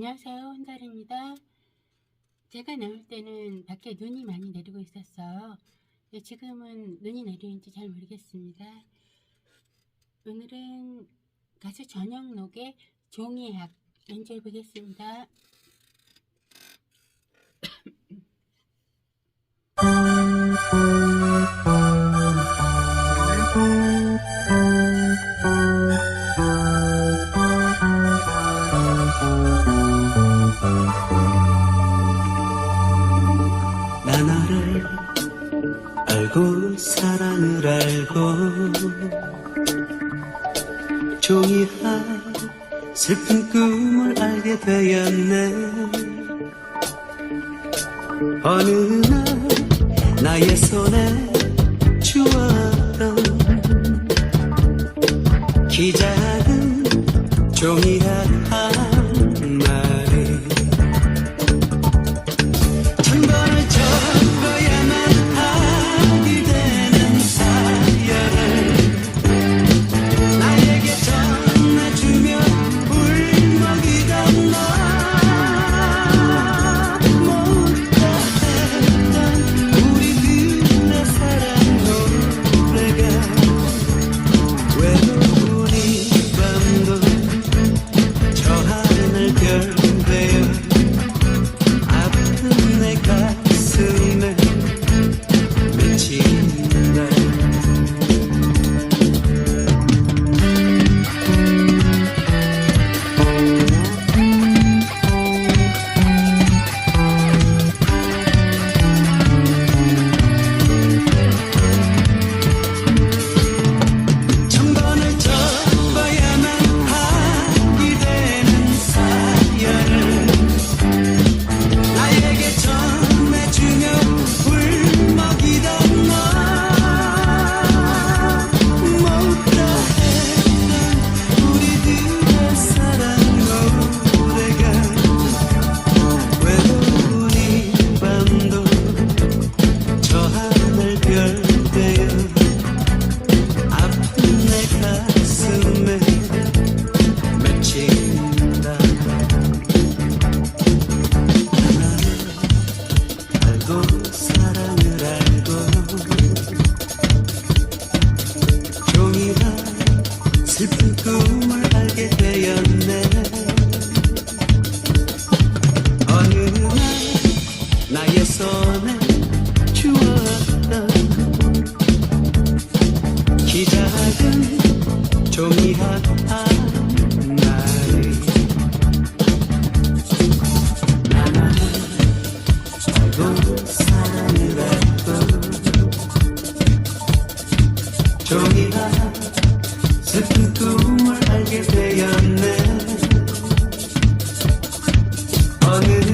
안녕하세요. 혼달입니다. 제가 나올 때는 밖에 눈이 많이 내리고 있었어요. 지금은 눈이 내리는지 잘 모르겠습니다. 오늘은 가수 전영록의 종이학 연주해 보겠습니다. 나 너를 알고 사랑을 알고. 종이한 슬픈 꿈을 알게 되었네. 어느 날 나의 손에 주었 나의 손에 주었던 기 작은 종이 하나 마리 나는 알고 사랑을 알고 종이와 슬픈 꿈을 알게 되었네. 어느